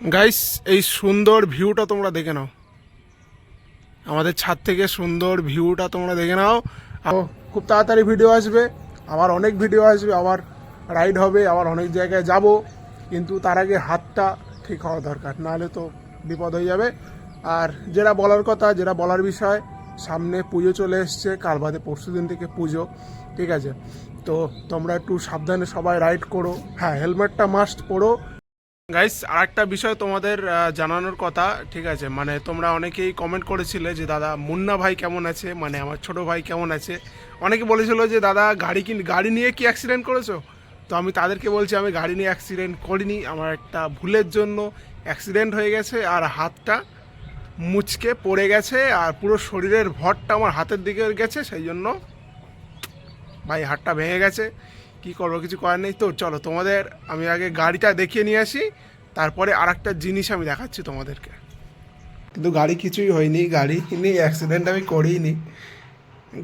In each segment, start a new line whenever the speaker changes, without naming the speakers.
Guys এই সুন্দর ভিউটা তোমরা দেখে নাও। আমাদের ছাদ থেকে সুন্দর ভিউটা তোমরা দেখে নাও। খুব তাড়াতাড়ি ভিডিও আসবে। আবার অনেক ভিডিও আসবে। আবার রাইড হবে। আবার অনেক জায়গায় যাব। কিন্তু তার আগে হাতটা ঠিক হওয়া দরকার। নাহলে তো বিপদ হয়ে যাবে। আর যেটা বলার কথা, যেটা বলার বিষয়, সামনে পুজো চলে এসছে। কাল বাদে পরশু দিন থেকে পুজো। ঠিক আছে? তো তোমরা একটু সাবধানে সবাই রাইড করো। হ্যাঁ হেলমেটটা মাস্ট পরো। গাইস আর একটা বিষয় তোমাদের জানানোর কথা, ঠিক আছে? মানে তোমরা অনেকেই কমেন্ট করেছিলে যে, দাদা, মুন্না ভাই কেমন আছে? মানে আমার ছোট ভাই কেমন আছে? অনেকে বলেছিল যে, দাদা, গাড়ি কি গাড়ি নিয়ে কি অ্যাক্সিডেন্ট করেছ? তো আমি তাদেরকে বলছি, আমি গাড়ি নিয়ে অ্যাক্সিডেন্ট করিনি। আমার একটা ভুলের জন্য অ্যাক্সিডেন্ট হয়ে গেছে আর হাতটা মুচকে পড়ে গেছে আর পুরো শরীরের ভরটা আমার হাতের দিকে গেছে। সেই জন্য ভাই, হাতটা ভেঙে গেছে। কি করব, কিছু করার নেই? তো চলো, তোমাদের আমি আগে গাড়িটা দেখিয়ে নিয়ে আসি, তারপরে আর একটা জিনিস আমি দেখাচ্ছি তোমাদেরকে। কিন্তু গাড়ি কিছুই হয়নি, গাড়ি নিয়ে অ্যাক্সিডেন্ট আমি করিনি।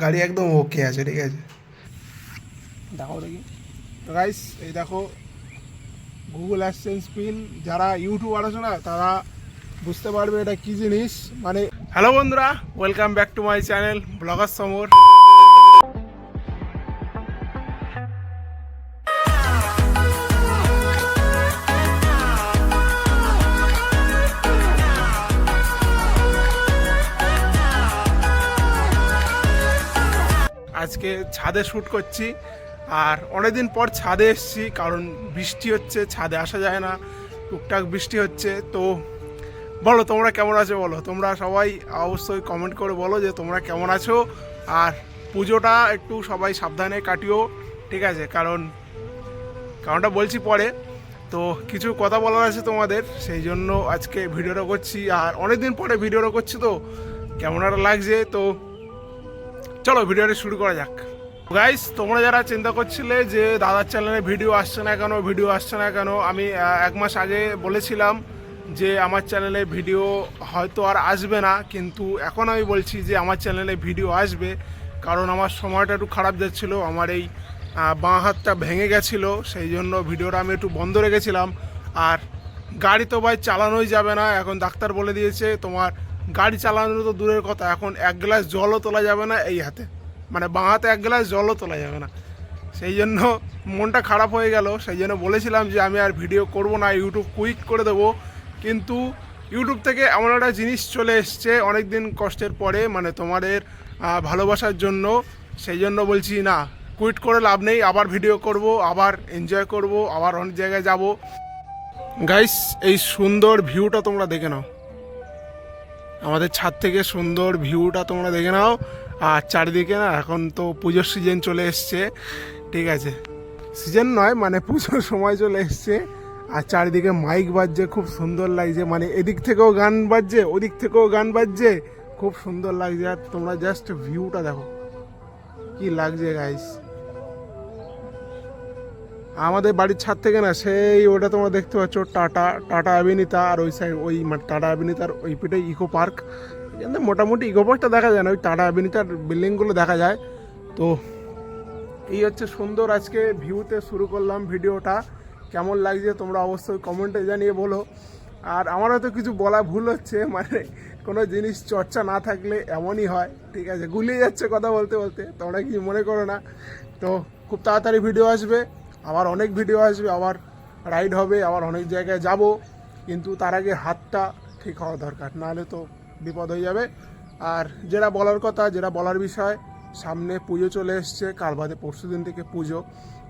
গাড়ি একদম ওকে আছে, ঠিক আছে। দেখো দেখি। তো গাইস এই দেখো গুগল অ্যাসেন্স পিন যারা ইউটিউব আছে না তারা বুঝতে পারবে এটা কি জিনিস। মানে হ্যালো বন্ধুরা welcome back to my channel blogger Samar আজকে ছাদে শ্যুট করছি। আর অনেকদিন পর ছাদে এসেছি, কারণ বৃষ্টি হচ্ছে, ছাদে আসা যায় না, টুকটাক বৃষ্টি হচ্ছে। তো বলো, তোমরা কেমন আছো বলো? তোমরা সবাই অবশ্যই কমেন্ট করে বলো যে তোমরা কেমন আছো। আর পুজোটা একটু সবাই সাবধানে কাটিও, ঠিক আছে? কারণ, কারণটা বলছি পরে। তো কিছু কথা বলার আছে তোমাদের, সেই জন্য আজকে ভিডিওটা করছি। আর অনেক দিন পরে ভিডিওটা করছি তো, কেমন একটা লাগছে। তো চলো ভিডিওটা শুরু করা যাক। গাইস তোমরা যারা চিন্তা করছিলে যে দাদার চ্যানেলে ভিডিও আসছে না কেন ভিডিও আসছে না কেন, আমি এক মাস আগে বলেছিলাম যে আমার চ্যানেলে ভিডিও হয়তো আর আসবে না, কিন্তু এখন আমি বলছি যে আমার চ্যানেলে ভিডিও আসবে, কারণ আমার সময়টা একটু খারাপ যাচ্ছিল, আমার এই বাঁ হাতটা ভেঙে গেছিল, সেই জন্য ভিডিওটা আমি একটু বন্ধ রেখেছিলাম। আর গাড়ি তো ভাই চালানোই যাবে না, এখন ডাক্তার বলে দিয়েছে তোমার গাড়ি চালানো তো দূরের কথা, এখন এক গ্লাস জলও তোলা যাবে না এই হাতে। মানে বাঁ হাতে এক গ্লাস জলও তোলা যাবে না। সেই জন্য মনটা খারাপ হয়ে গেল, সেই জন্য বলেছিলাম যে আমি আর ভিডিও করব না, ইউটিউব কুইক করে দেবো। কিন্তু ইউটিউব থেকে এমন একটা জিনিস চলে এসছে অনেক দিন কষ্টের পরে মানে তোমাদের ভালোবাসার জন্য। সেই জন্য বলছি, না, কুইট করে লাভ নেই, আবার ভিডিও করব, আবার এনজয় করব, আবার অনেক জায়গায় যাব। গাইস, এই সুন্দর ভিউটা তোমরা দেখে নাও। আমাদের ছাদ থেকে সুন্দর ভিউটা তোমরা দেখে নাও। আর চারিদিকে না, এখন তো পুজোর সিজন চলে এসছে। ঠিক আছে। সিজন নয় মানে পুজোর সময় চলে এসছে। আর চারিদিকে মাইক বাজছে, খুব সুন্দর লাগছে। মানে এদিক থেকেও গান বাজছে, ওদিক থেকেও গান বাজছে। খুব সুন্দর লাগছে। আর তোমরা জাস্ট ভিউটা দেখো। কি লাগছে গাইস আমাদের বাড়ির ছাদ থেকে না, সেই ওটা তোমরা দেখতে পাচ্ছ, টাটা টাটা অভিনীতা আর ওই সাইড ওই মানে টাটা অভিনীতার ওই পিঠে ইকো পার্ক। এখানে মোটামুটি ইকো পার্কটা দেখা যায় না, ওই টাটা অভিনীতার বিল্ডিংগুলো দেখা যায়। তো এই হচ্ছে সুন্দর আজকে ভিউতে শুরু করলাম ভিডিওটা। কেমন লাগছে তোমরা অবশ্যই কমেন্টে জানিয়ে বলো। আর আমার হয়তো কিছু বলা ভুল হচ্ছে মানে কোনো জিনিস চর্চা না থাকলে এমনই হয়। ঠিক আছে, গুলিয়ে যাচ্ছে কথা বলতে বলতে, তোমরা কি মনে করো না? তো খুব তাড়াতাড়ি ভিডিও আসবে। আবার অনেক ভিডিও আসবে, আবার রাইড হবে, আবার অনেক জায়গায় যাব। কিন্তু তার আগে হাতটা ঠিক হওয়া দরকার, নাহলে তো বিপদ হয়ে যাবে। আর যেটা বলার কথা, যেটা বলার বিষয়, সামনে পুজো চলে এসছে, কাল বাদে পরশু দিন থেকে পুজো,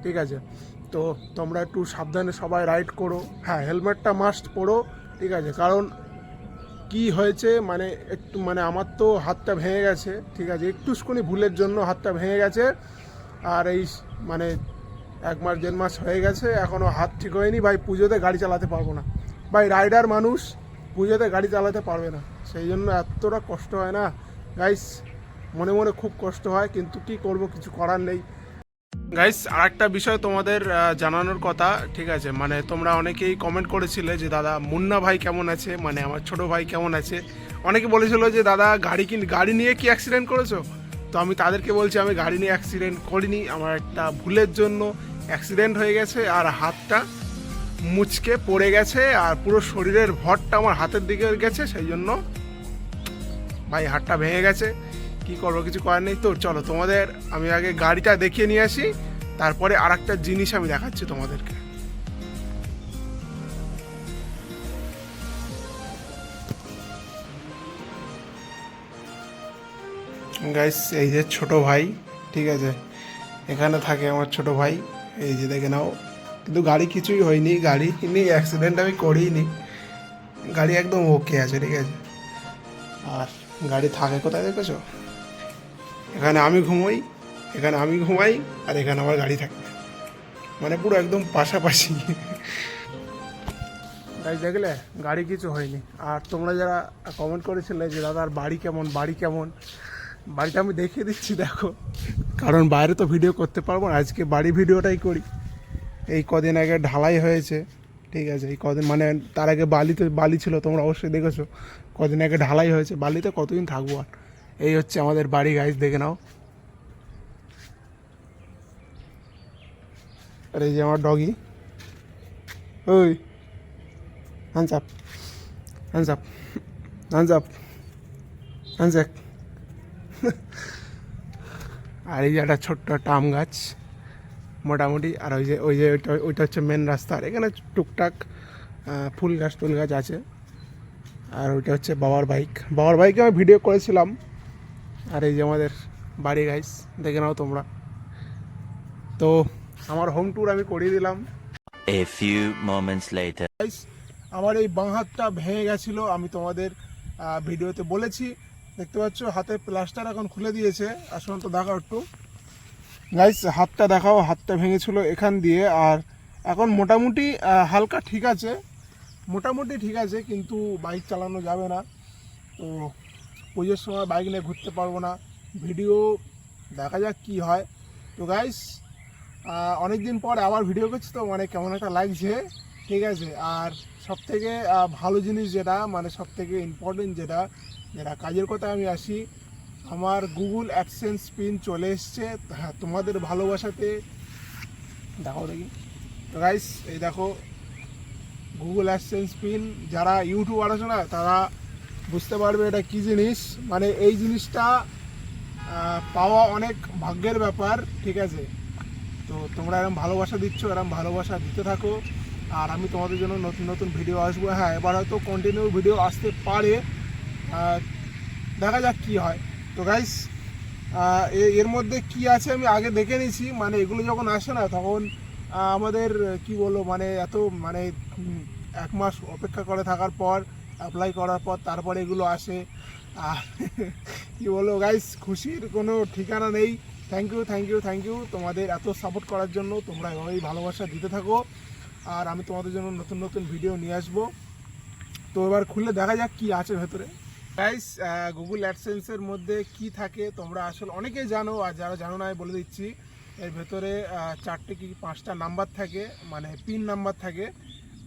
ঠিক আছে? তো তোমরা একটু সাবধানে সবাই রাইড করো। হ্যাঁ হেলমেটটা মাস্ট পরো, ঠিক আছে? কারণ কি হয়েছে মানে একটু মানে আমার তো হাতটা ভেঙে গেছে, ঠিক আছে? একটুখানি ভুলের জন্য হাতটা ভেঙে গেছে। আর এই মানে এক মাস, দেড় মাস হয়ে গেছে এখনও হাত ঠিক হয়নি। ভাই, পুজোতে গাড়ি চালাতে পারব না। ভাই, রাইডার মানুষ পুজোতে গাড়ি চালাতে পারবে না। সেই জন্য এতটা কষ্ট হয় না। গাইস মনে মনে খুব কষ্ট হয়, কিন্তু কি করব, কিছু করার নেই। গাইস আর একটা বিষয় তোমাদের জানানোর কথা, ঠিক আছে? মানে তোমরা অনেকেই কমেন্ট করেছিলে যে, দাদা, মুন্না ভাই কেমন আছে? মানে আমার ছোট ভাই কেমন আছে? অনেকে বলেছিল যে, দাদা, গাড়ি কিন, গাড়ি নিয়ে কি অ্যাক্সিডেন্ট করেছ? তো আমি তাদেরকে বলছি, আমি গাড়ি নিয়ে অ্যাক্সিডেন্ট করিনি। আমার একটা ভুলের জন্য অ্যাক্সিডেন্ট হয়ে গেছে আর হাতটা মুচকে পড়ে গেছে আর পুরো শরীরের ভরটা আমার হাতের দিকে গেছে, সেই জন্য ভাই হাতটা ভেঙে গেছে। কি করব, কিছু করার নেই তো। চলো তোমাদের আমি আগে গাড়িটা দেখিয়ে নিয়ে আসি, তারপরে আর একটা জিনিস আমি দেখাচ্ছি তোমাদেরকে। গাইস এই যে ছোট ভাই, ঠিক আছে? এখানে থাকে আমার ছোট ভাই। এই যে দেখে নাও। কিন্তু গাড়ি কিছুই হয়নি, গাড়ি নিয়ে অ্যাক্সিডেন্ট আমি করিনি। গাড়ি একদম ওকে আছে, ঠিক আছে। আর গাড়ি থাকে কোথায় দেখেছ? এখানে আমি ঘুমোই, এখানে আমি ঘুমাই, আর এখানে আমার গাড়ি থাকে। মানে পুরো একদম পাশাপাশি। গাড়ি দেখলে? গাড়ি কিছু হয়নি। আর তোমরা যারা কমেন্ট করেছিলে যে দাদার বাড়ি কেমন? বাড়ি কেমন? বাড়িটা আমি দেখিয়ে দিচ্ছি, দেখো। কারণ বাইরে তো ভিডিও করতে পারব না, আজকে বাড়ি ভিডিওটাই করি। এই কদিন আগে ঢালাই হয়েছে, ঠিক আছে, এই কদিন মানে তার আগে বালিতে, বালি ছিল, তোমরা অবশ্যই দেখেছ। কদিন আগে ঢালাই হয়েছে, বালিতে কতদিন থাকব আর? এই হচ্ছে আমাদের বাড়ি গাইজ দেখে নাও। আর এই যে আমার ডগি ওই hands up hands up hands up hands আর এই যে একটা ছোট্ট টাম গাছ মোটামুটি। আর ওই যে ওই যে ওইটা ওইটা হচ্ছে মেন রাস্তা। আর এখানে টুকটাক ফুল গাছ টুল গাছ আছে। আর ওইটা হচ্ছে বাবার বাইক বাবার বাইকে আমি ভিডিও করেছিলাম। আর এই যে আমাদের বাড়ি গাইস দেখে নাও তোমরা। তো আমার হোম ট্যুর আমি করিয়ে দিলাম।
Few moments later.
গাইস আমার এই বাঁ হাতটা ভেঙে গেছিল। আমি তোমাদের ভিডিওতে বলেছি। দেখতে পাচ্ছ হাতের প্লাস্টার এখন খুলে দিয়েছে। আসলে তো দেখাও একটু। গাইস হাতটা দেখাও, হাতটা ভেঙেছিল এখান দিয়ে। আর এখন মোটামুটি হালকা ঠিক আছে। মোটামুটি ঠিক আছে, কিন্তু বাইক চালানো যাবে না। তো পুজোর সময় বাইক নিয়ে ঘুরতে পারব না। ভিডিও দেখা যাক কি হয়। তো গাইস অনেক দিন পর আবার ভিডিও করছি, তো মানে কেমন একটা লাগছে। ঠিক আছে? আর সব থেকে ভালো জিনিস যেটা মানে সব থেকে ইম্পর্টেন্ট যেটা যেটা কাজের কথা আমি আসি, আমার গুগল অ্যাডসেন্স পিন চলে এসছে। হ্যাঁ তোমাদের ভালোবাসাতে দেখো। দেখি রাইস এই দেখো গুগল অ্যাডসেন্স পিন যারা ইউটিউব আছে না, তারা বুঝতে পারবে এটা কী জিনিস। মানে এই জিনিসটা পাওয়া অনেক ভাগ্যের ব্যাপার, ঠিক আছে? তো তোমরা এরকম ভালোবাসা দিচ্ছ এরকম ভালোবাসা দিতে থাকো। আর আমি তোমাদের জন্য নতুন নতুন ভিডিও আসব। হ্যাঁ এবার হয়তো কন্টিনিউ ভিডিও আসতে পারে। দেখা যাক কি হয়। তো গাইস এর মধ্যে কি আছে আমি আগে দেখে নিয়েছি। মানে এগুলো যখন আসে না, তখন আমাদের, কি বলব মানে এত মানে এক মাস অপেক্ষা করে থাকার পর অ্যাপ্লাই করার পর তারপরে এগুলো আসে। আর কি বলব গাইস খুশির কোনো ঠিকানা নেই। Thank you thank you thank you তোমাদের এত সাপোর্ট করার জন্য তোমরা এভাবেই ভালোবাসা দিতে থাকো। আর আমি তোমাদের জন্য নতুন নতুন ভিডিও নিয়ে আসব। তো এবার খুলে দেখা যাক কি আছে ভেতরে। গাইস গুগল অ্যাডসেন্সের মধ্যে কি থাকে তোমরা আসলে অনেকেই জানো, আর যারা জানো না, আমি বলে দিচ্ছি। এর ভেতরে চারটে কি পাঁচটা নাম্বার থাকে মানে পিন নাম্বার থাকে।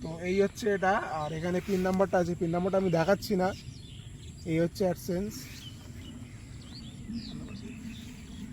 তো এই হচ্ছে এটা, আর এখানে পিন নাম্বারটা আছে। পিন নাম্বারটা আমি দেখাচ্ছি না। এই হচ্ছে অ্যাডসেন্স